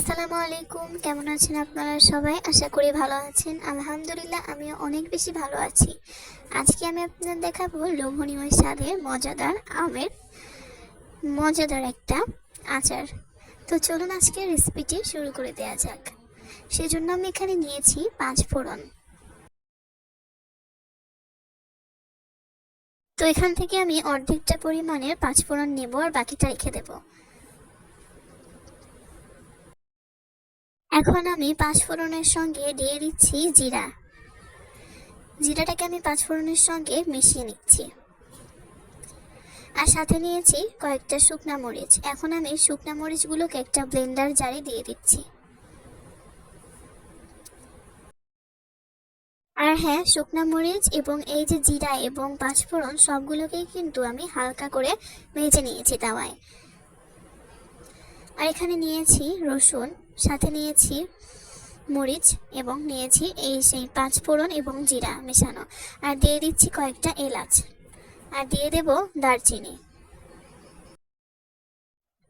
আসসালামু আলাইকুম। কেমন আছেন আপনারা সবাই? আশা করি ভালো আছেন। আলহামদুলিল্লাহ, আমিও অনেক বেশি ভালো আছি। আজকে আমি আপনাদের দেখাবো লোভনীয় স্বাদের মজাদার আমের, মজাদার একটা আচার। তো চলুন আজকে রেসিপিটি শুরু করে দেওয়া যাক। সেজন্য আমি এখানে নিয়েছি পাঁচ ফোড়ন। তো এখান থেকে আমি অর্ধেকটা পরিমাণের পাঁচ ফোড়ন নেব আর বাকিটা রেখে দেবো। এখন আমি পাঁচফোড়নের সঙ্গে দিয়ে দিচ্ছি জিরা। জিরাটাকে আমি পাঁচফোড়নের সঙ্গে মিশিয়ে নিচ্ছি। আর সাথে নিয়েছি কয়েকটা শুকনা মরিচ। এখন আমি শুকনা মরিচগুলোকে একটা ব্লেন্ডার জারে দিয়ে দিচ্ছি। আর হ্যাঁ শুকনা মরিচ এবং এই যে জিরা এবং পাঁচফোড়ন, সবগুলোকেই কিন্তু আমি হালকা করে ভেজে নিয়েছি তাওয়ায়। আর এখানে নিয়েছি রসুন। সাথে নিয়েছি মরিচ এবং নিয়েছি এই সেই পাঁচ ফোড়ন এবং জিরা মেশানো। আর দিয়ে দিচ্ছি কয়েকটা এলাচ। আর দিয়ে দেব দারচিনি।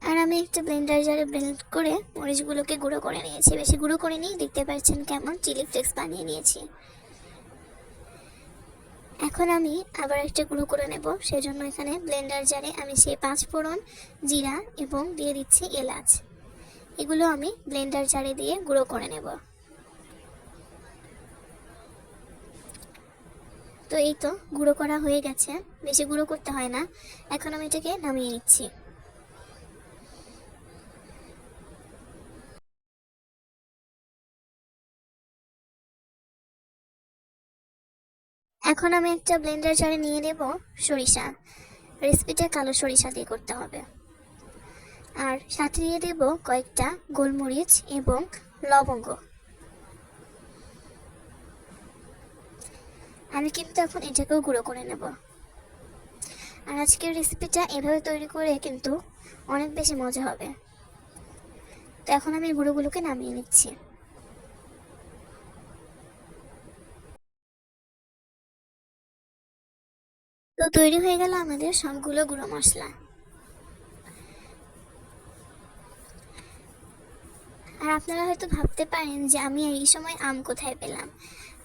আর আমি একটা ব্লেন্ডার জারে ব্লেন্ড করে মরিচগুলোকে গুঁড়ো করে নিয়েছি। বেশি গুঁড়ো করে নিয়ে দেখতে পাচ্ছেন কেমন চিলি ফ্লেক্স বানিয়ে নিয়েছি। এখন আমি আবার একটা গুঁড়ো করে নেব। সেজন্য এখানে ব্লেন্ডার জারে আমি সেই পাঁচ ফোড়ন, জিরা এবং দিয়ে দিচ্ছি এলাচ। এগুলো আমি ব্লেন্ডার জারে দিয়ে গুঁড়ো করে নেব। তো এই তো গুঁড়ো করা হয়ে গেছে। বেশি গুঁড়ো করতে হয় না। এখন আমি এটাকে নামিয়ে নিচ্ছি। এখন আমি একটা ব্লেন্ডার জারে নিয়ে নেব সরিষা। রেসিপিটা কালো সরিষা দিয়ে করতে হবে। আর সাথে দেব কয়েকটা গোলমরিচ এবং লবঙ্গ। আমি কিন্তু এখন এটাকেও গুঁড়ো করে নেব। আর আজকের রেসিপিটা এভাবে তৈরি করে কিন্তু অনেক বেশি মজা হবে। তো এখন আমি গুঁড়োগুলোকে নামিয়ে নিচ্ছি। তো তৈরি হয়ে গেল আমাদের সবগুলো গুঁড়ো মশলা। আর আপনারা হয়তো ভাবতে পারেন যে আমি এই সময় আম কোথায় পেলাম।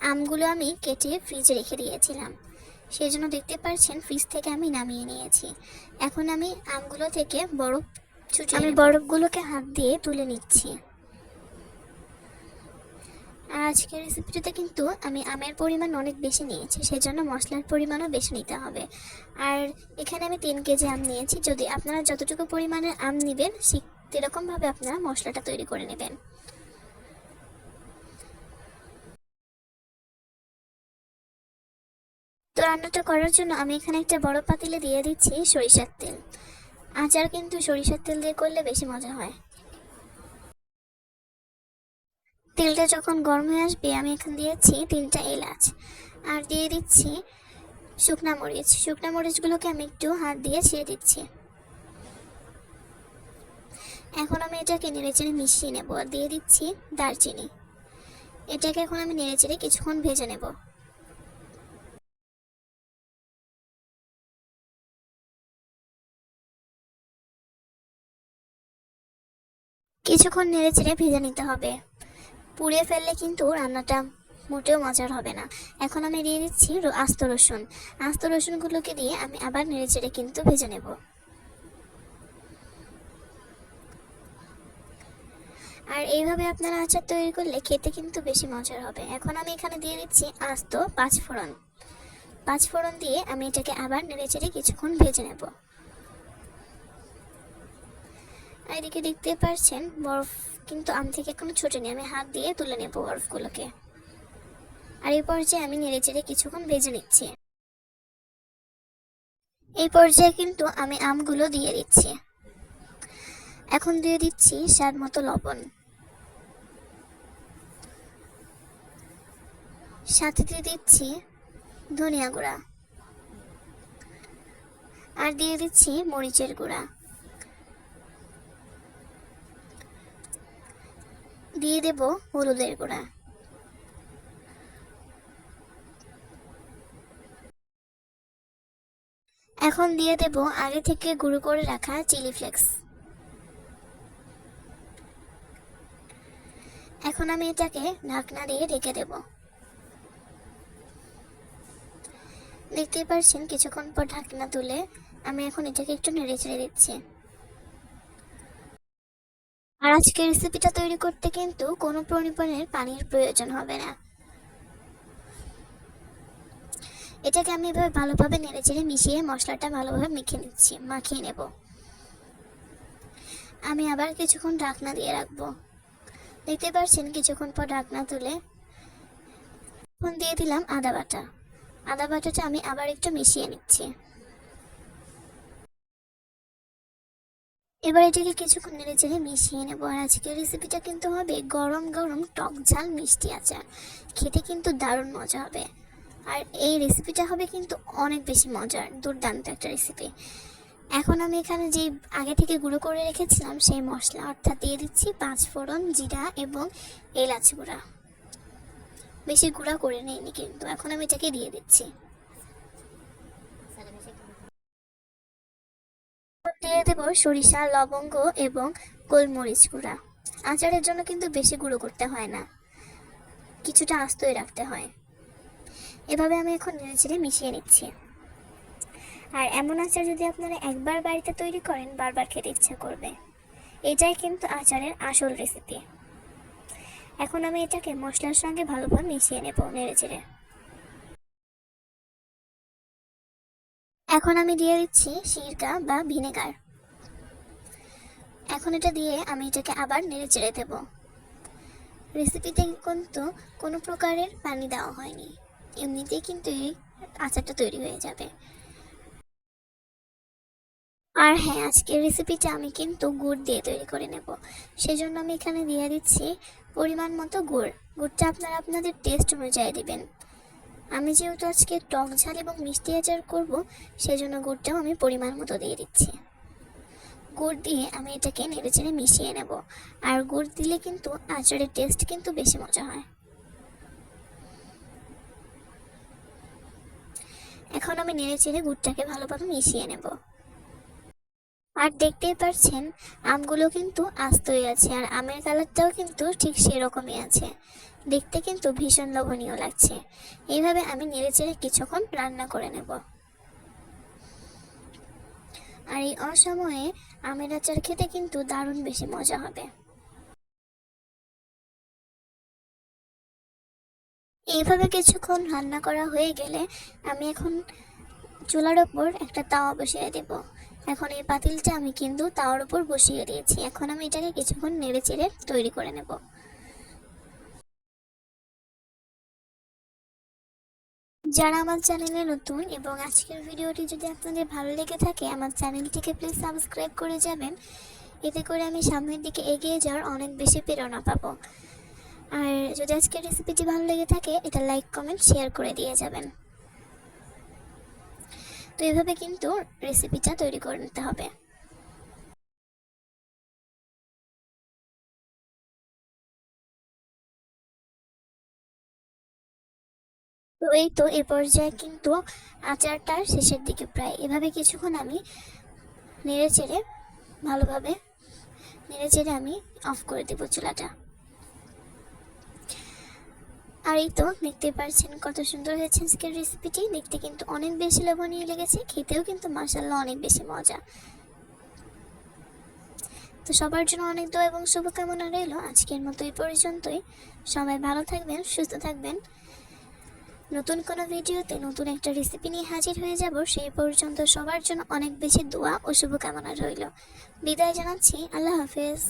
আমগুলো আমি কেটে ফ্রিজে রেখে দিয়েছিলাম। সেই জন্য দেখতে পাচ্ছেন ফ্রিজ থেকে আমি নামিয়ে নিয়েছি। এখন আমি আমগুলো থেকে বরফ ছুটে আমি বরফগুলোকে হাত দিয়ে তুলে নিচ্ছি। আর আজকের রেসিপিটাতে কিন্তু আমি আমের পরিমাণ অনেক বেশি নিয়েছি সেজন্য মশলার পরিমাণও বেশি নিতে হবে। আর এখানে আমি তিন কেজি আম নিয়েছি। যদি আপনারা যতটুকু পরিমাণে আম নেবেন সেরকমভাবে আপনারা মশলাটা তৈরি করে নেবেন। তো রান্নাটা করার জন্য আমি এখানে একটা বড় পাতিলে দিয়ে দিচ্ছি সরিষার তেল। আচার কিন্তু সরিষার তেল দিয়ে করলে বেশি মজা হয়। তেলটা যখন গরম হয়ে আসবে, আমি এখানে দিয়েছি তিনটা এলাচ। আর দিয়ে দিচ্ছি শুকনা মরিচ। শুকনা মরিচগুলোকে আমি একটু হাত দিয়ে ছিঁড়ে দিচ্ছি এখন আমি এটাকে নেড়েচেড়ে মিশিয়ে নেব। আর দিয়ে দিচ্ছি দারচিনি। এটাকে এখন আমি নেড়েচেড়ে কিছুক্ষণ ভেজে নেব। কিছুক্ষণ নেড়েচেড়ে ভেজে নিতে হবে। পুড়িয়ে ফেললে কিন্তু রান্নাটা মোটেও মজার হবে না। এখন আমি দিয়ে দিচ্ছি আস্ত রসুন। আস্ত রসুনগুলোকে দিয়ে আমি আবার নেড়েচেড়ে কিন্তু ভেজে নেব। আর এইভাবে আপনারা আচার তৈরি করলে খেতে কিন্তু বেশি মজার হবে। এখন আমি এখানে দিয়ে দিচ্ছি আস্ত পাঁচ ফোড়ন। পাঁচ ফোড়ন দিয়ে আমি এটাকে আবার নেড়েচেড়ে কিছুক্ষণ ভেজে নেব। এদিকে দেখতে পারছেন, বরফ কিন্তু আম থেকে এখনও ছোটে নেই আমি হাত দিয়ে তুলে নেব বরফগুলোকে। আর এই পর্যায়ে আমি নেড়েচেড়ে কিছুক্ষণ ভেজে নিচ্ছি। এই পর্যায়ে কিন্তু আমি আমগুলো দিয়ে দিচ্ছি। এখন দিয়ে দিচ্ছি স্বাদ মতো লবণ। সাথে দিয়ে দিচ্ছি ধনিয়া গুঁড়া। আর দিয়ে দিচ্ছি মরিচের গুঁড়া। দিয়ে দেব হলুদের গুঁড়া। এখন দিয়ে দেব আগে থেকে গুঁড়ো করে রাখা চিলি ফ্লেক্স। এখন আমি এটাকে ঢাকনা দিয়ে ঢেকে দেব। দেখতেই পারছেন, কিছুক্ষণ পর ঢাকনা তুলে আমি এখন এটাকে একটু নেড়ে ছেড়ে দিচ্ছি। আর আজকের রেসিপিটা তৈরি করতে কিন্তু কোনো পরিমাণের পানির প্রয়োজন হবে না। এটাকে আমি এভাবে ভালোভাবে নেড়ে চেড়ে মিশিয়ে মশলাটা ভালোভাবে মেখে নিচ্ছি, মাখিয়ে নেব। আমি আবার কিছুক্ষণ ঢাকনা দিয়ে রাখব। দেখতে পাচ্ছেন কিছুক্ষণ পর ঢাকনা তুলে এখন দিয়ে দিলাম আদা বাটা। আদা বাটাটা আমি আবার একটু মিশিয়ে নিচ্ছি। এবার এটাকে কিছুক্ষণ নেড়ে চেড়ে মিশিয়ে নেব। আর আজকের রেসিপিটা কিন্তু হবে গরম গরম টক ঝাল মিষ্টি আচার। খেতে কিন্তু দারুণ মজা হবে। আর এই রেসিপিটা হবে কিন্তু অনেক বেশি মজার, দুর্দান্ত একটা রেসিপি এখন আমি এখানে যে আগে থেকে গুঁড়ো করে রেখেছিলাম, সেই মশলা অর্থাৎ দিয়ে দিচ্ছি পাঁচ ফোড়ন, জিরা এবং এলাচ গুঁড়া। বেশি গুঁড়া করে নিইনি কিন্তু, এখন আমি এটাকে দিয়ে দিচ্ছি। দিয়ে দেব সরিষা, লবঙ্গ এবং গোলমরিচ গুঁড়া। আচারের জন্য কিন্তু বেশি গুঁড়ো করতে হয় না, কিছুটা আস্তই রাখতে হয়। এভাবে আমি এখন নেড়ে মিশিয়ে নিচ্ছি। আর এমন আচার যদি আপনারা একবার বাড়িতে তৈরি করেন, বারবার খেতে ইচ্ছা করবে। এটাই কিন্তু আচারের আসল রেসিপি এখন আমি এটাকে মশলার সঙ্গে ভালোভাবে মিশিয়ে নেব নেড়ে চেড়ে এখন আমি দিয়ে দিচ্ছি সিরকা বা ভিনেগার। এখন এটা দিয়ে আমি এটাকে আবার নেড়ে চেড়ে দেব। রেসিপিতে কিন্তু কোনো প্রকারের পানি দেওয়া হয়নি। এমনিতেই কিন্তু এই আচারটা তৈরি হয়ে যাবে। আর হ্যাঁ আজকের রেসিপিটা আমি কিন্তু গুড় দিয়ে তৈরি করে নেব। সেজন্য আমি এখানে দিয়ে দিচ্ছি পরিমাণ মতো গুড়। গুড়টা আপনারা আপনাদের টেস্ট অনুযায়ী দেবেন। আমি যেহেতু আজকে টক ঝাল এবং মিষ্টি আচার করব, সেজন্য গুড়টাও আমি পরিমাণ মতো দিয়ে দিচ্ছি। গুড় দিয়ে আমি এটাকে নেড়ে চেড়ে মিশিয়ে নেব। আর গুড় দিলে কিন্তু আচারের টেস্ট কিন্তু বেশি মজা হয়। এখন আমি নেড়ে চেড়ে গুড়টাকে ভালোভাবে মিশিয়ে নেব। আর দেখতেই পাচ্ছেন আমগুলো কিন্তু আস্তই আছে আর আমের কালারটাও কিন্তু ঠিক সেরকমই আছে। দেখতে কিন্তু ভীষণ লোভনীয় লাগছে। এইভাবে আমি নেড়ে চেড়ে কিছুক্ষণ রান্না করে নেব। আর এই অসময়ে আমের আচার খেতে কিন্তু দারুণ বেশি মজা হবে। এইভাবে কিছুক্ষণ রান্না করা হয়ে গেলে আমি এখন চুলার ওপর একটা তাওয়া বসিয়ে দেব। এখন এই পাতিলটা আমি কিন্তু তাওয়ার উপর বসিয়ে দিয়েছি। এখন আমি এটাকে কিছুক্ষণ নেড়ে চেড়ে তৈরি করে নেব। যারা আমার চ্যানেলে নতুন এবং আজকের ভিডিওটি যদি আপনাদের ভালো লেগে থাকে, আমার চ্যানেলটিকে প্লিজ সাবস্ক্রাইব করে যাবেন। এতে করে আমি সামনের দিকে এগিয়ে যাওয়ার অনেক বেশি প্রেরণা পাবো। আর যদি আজকের রেসিপিটি ভালো লেগে থাকে, এটা লাইক কমেন্ট শেয়ার করে দিয়ে যাবেন। তো এভাবে কিন্তু রেসিপিটা তৈরি করে নিতে হবে। তো এই তো এ পর্যায়ে কিন্তু আচারটার শেষের দিকে প্রায় এভাবে কিছুক্ষণ আমি নেড়ে চেড়ে ভালোভাবে নেড়ে চেড়ে আমি অফ করে দেবো চুলাটা। আর এই তো দেখতে পাচ্ছেন কত সুন্দর হয়েছে আজকের রেসিপিটি দেখতে কিন্তু অনেক বেশি লোভনীয় লেগেছে, খেতেও কিন্তু মাসাল্লাহ অনেক বেশি মজা। তো সবার জন্য অনেক দোয়া এবং শুভকামনা রইল। আজকের মতো এই পর্যন্তই। সবাই ভালো থাকবেন, সুস্থ থাকবেন। নতুন কোনো ভিডিওতে নতুন একটা রেসিপি নিয়ে হাজির হয়ে যাব। সেই পর্যন্ত সবার জন্য অনেক বেশি দোয়া ও শুভকামনা রইল। বিদায় জানাচ্ছি। আল্লাহ হাফেজ।